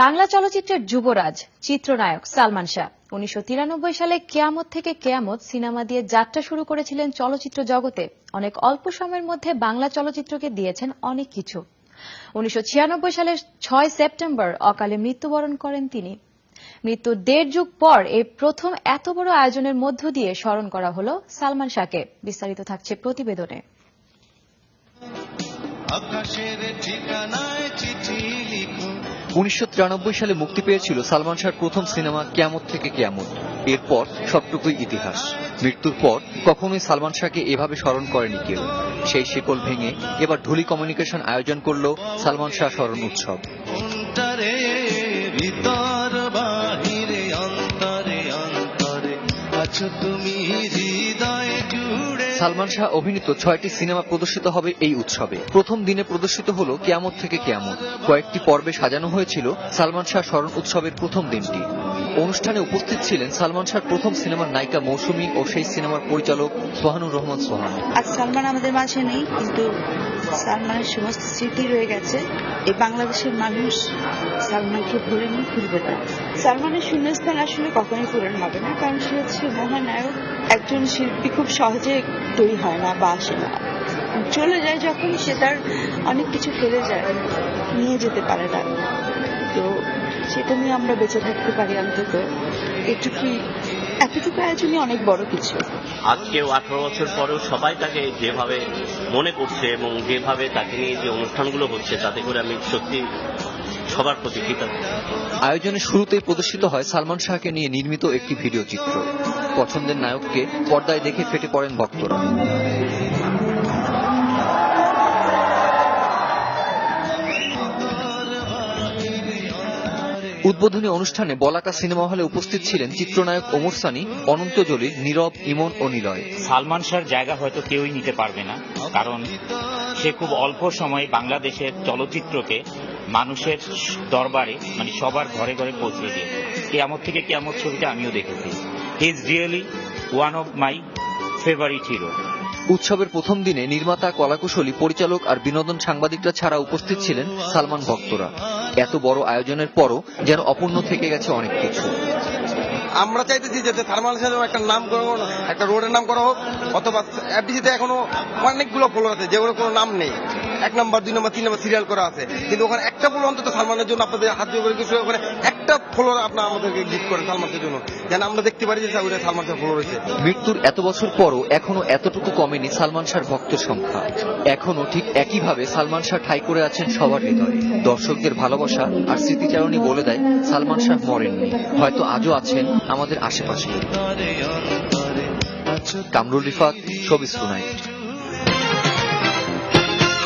বাংলা চলচ্চিত্রের যুবরাজ, চিত্রনায়ক সালমান শাহ। উনিশশো তিরানব্বই সালে কেয়ামত থেকে কেয়ামত সিনেমা দিয়ে যাত্রা শুরু করেছিলেন চলচ্চিত্র জগতে। অনেক অল্প সময়ের মধ্যে বাংলা চলচ্চিত্রকে দিয়েছেন অনেক কিছু। উনিশশো সালের ছয় সেপ্টেম্বর অকালে মৃত্যুবরণ করেন তিনি। মৃত্যুর দেড় যুগ পর এই প্রথম এত বড় আয়োজনের মধ্য দিয়ে স্মরণ করা হল সালমান শাহকে। বিস্তারিত থাকছে প্রতিবেদনে। আকাশের ঠিকানায় চিঠি উনিশশো তিরানব্বই সালে মুক্তি পেয়েছিল সালমান শাহর প্রথম সিনেমা কেয়ামত থেকে কেয়ামত। এরপর সবটুকুই ইতিহাস। মৃত্যুর পর কখনোই সালমান শাহকে এভাবে স্মরণ করেনি কেউ। সেই শিকল ভেঙে এবার ঢুলি কমিউনিকেশন আয়োজন করল সালমান শাহ স্মরণ উৎসব। তুমি হৃদয়ে জুড়ে। সালমান শাহ অভিনীত ছয়টি সিনেমা প্রদর্শিত হবে এই উৎসবে। প্রথম দিনে প্রদর্শিত হল কেয়ামত থেকে কেয়ামত। কয়েকটি পর্বে সাজানো হয়েছিল সালমান শাহ স্মরণ উৎসবের প্রথম দিনটি। অনুষ্ঠানে উপস্থিত ছিলেন সালমান শাহর প্রথম সিনেমার নায়িকা মৌসুমী ও সেই সিনেমার পরিচালক সোহানুর রহমান সোহান। আজ সালমান আমাদের মাঝে নেই, কিন্তু সালমানের সমস্ত স্মৃতি রয়ে গেছে। এই বাংলাদেশের মানুষ সালমানকে ভুলেনি ভুলবে না। সালমানের শূন্যস্থান আসলে কখনোই পূরণ হবে না, কারণ সে হচ্ছে মহানায়ক। একজন শিল্পী খুব সহজে তৈরি হয় না বা আসে না। চলে যায় যখন সে তার অনেক কিছু ফেলে যায়, নিয়ে যেতে পারে না। তো সেটা নিয়ে আমরা বেঁচে থাকতে পারি অন্তত। এটুকুই, এতটুকু আয়োজনই অনেক বড় কিছু। আজকেও আঠারো বছর পরেও সবাই তাকে যেভাবে মনে করছে এবং যেভাবে তাকে নিয়ে যে অনুষ্ঠানগুলো হচ্ছে, তাতে করে আমি সত্যি সবার প্রতি কৃতজ্ঞ। আয়োজনের শুরুতেই প্রদর্শিত হয় সালমান শাহকে নিয়ে নির্মিত একটি ভিডিও চিত্র। পছন্দের নায়ককে পর্দায় দেখে ফেটে পড়েন ভক্তরা। উদ্বোধনী অনুষ্ঠানে বলাকা সিনেমা হলে উপস্থিত ছিলেন চিত্রনায়ক ওমর সানি অনন্ত জলিল নীরব ইমন ও নিলয়। সালমান শাহর জায়গা হয়তো কেউই নিতে পারবে না কারণ সে খুব অল্প সময়ে বাংলাদেশের চলচ্চিত্রকে মানুষের দরবারে মানে সবার ঘরে ঘরে পৌঁছে দিয়েছে কেয়ামত থেকে কেয়ামত ছবিটা আমিও দেখেছি। He is really one of my favourite hero উৎসবের প্রথম দিনে নির্মাতা কলাকুশলী পরিচালক আর বিনোদন সাংবাদিকরা ছাড়া উপস্থিত ছিলেন সালমান ভক্তরা। এত বড় আয়োজনের পরও যেন অপূর্ণ থেকে গেছে অনেক কিছু। আমরা চাইতেছি যে থার্মাল সাহেব একটা নাম করা হোক, একটা রোডের নাম করা হোক অথবা এফডিসিতে এখনও অনেকগুলো ফ্লোর আছে যেগুলো কোনো নাম নেই। এক নম্বর, দুই নম্বর, তিন নম্বর সিরিয়াল করা আছে। কিন্তু ওখানে একটা ফ্লোর অন্তত সালমানের জন্য আপনাদের হাত দিয়ে করে কিছু ওখানে একটা ফ্লোর আপনার আমাদেরকে গিফট করেন সালমানের জন্য। যেন আমরা দেখতে পারি যে সালমান শাহ ফ্লোর রয়েছে। মৃত্যুর এত বছর পরও এখনও এতটুকু কমেনি সালমান শাহর ভক্তের সংখ্যা। এখনও ঠিক একইভাবে সালমান শাহ ঠাই করে আছেন সবার হৃদয়ে। দর্শকদের ভালোবাসা আর স্মৃতিচারণী বলে দেয় সালমান শাহ মরেননি। হয়তো আজও আছেন আমাদের আশেপাশে। Kamrul Rifat showbiz tonight